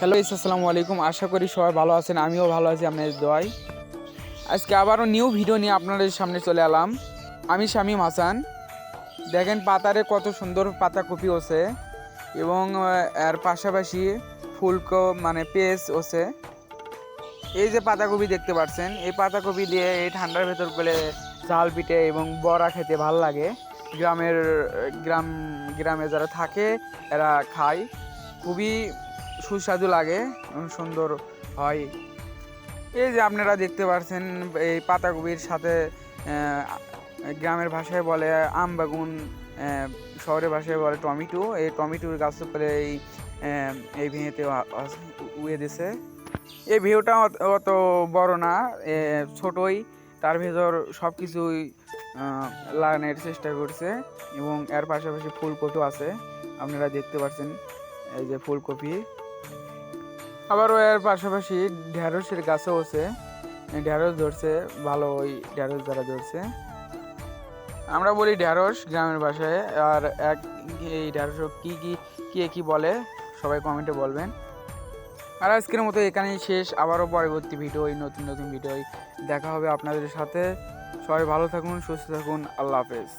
Hello ইস আসসালামু আলাইকুম। আশা করি সবাই ভালো আছেন, আমিও ভালো আছি, আপনাদের দোয়াই আজকে আবারও নিউ ভিডিও নিয়ে আপনাদের সামনে চলে এলাম। আমি শামীম হাসান। দেখেন পাতারে কত সুন্দর পাতা কপি হচ্ছে এবং এর পাশাপাশি ফুলকো মানে পেঁয়াজ হচ্ছে এই যে পাতাকপি দেখতে পাচ্ছেন, এই পাতাকপি দিয়ে এই ঠান্ডার ভেতর করে ঝাল পিঠে এবং বড়া খেতে ভালো লাগে। গ্রামের, গ্রাম, গ্রামে যারা থাকে, এরা খায়। খুবই সুস্বাদু লাগে এবং সুন্দর হয়। এই যে আপনারা দেখতে পাচ্ছেন এই পাতাকপির সাথে গ্রামের ভাষায় বলে আম বেগুন শহরের ভাষায় বলে টমেটো। এই টমেটোর গাছ করে এই এই ভেঙেতে উয়ে দিছে। এই ভিউটা অত- বড় না ছোটই। তার ভেতর সব কিছুই লাগানোর চেষ্টা করছে এবং এর পাশাপাশি ফুলকপিও আছে। আপনারা দেখতে পাচ্ছেন এই যে ফুলকপি। আবারও এর পাশাপাশি ঢ্যাঁড়সের গাছও আছে। ঢ্যাঁড়স ধরছে, ভালো ওই ঢ্যাঁড়স যারা ধরছে। আমরা বলি ঢ্যাঁড়স গ্রামের ভাষায়, আর এক এই ঢ্যাঁড়স কী কী, কে কী বলে, সবাই কমেন্টে বলবেন। আর আজকের মতো এখানেই শেষ, আবারও পরবর্তী ভিডিও নতুন নতুন ভিডিও দেখা হবে আপনাদের সাথে। সবাই ভালো থাকুন, সুস্থ থাকুন, আল্লাহ হাফেজ।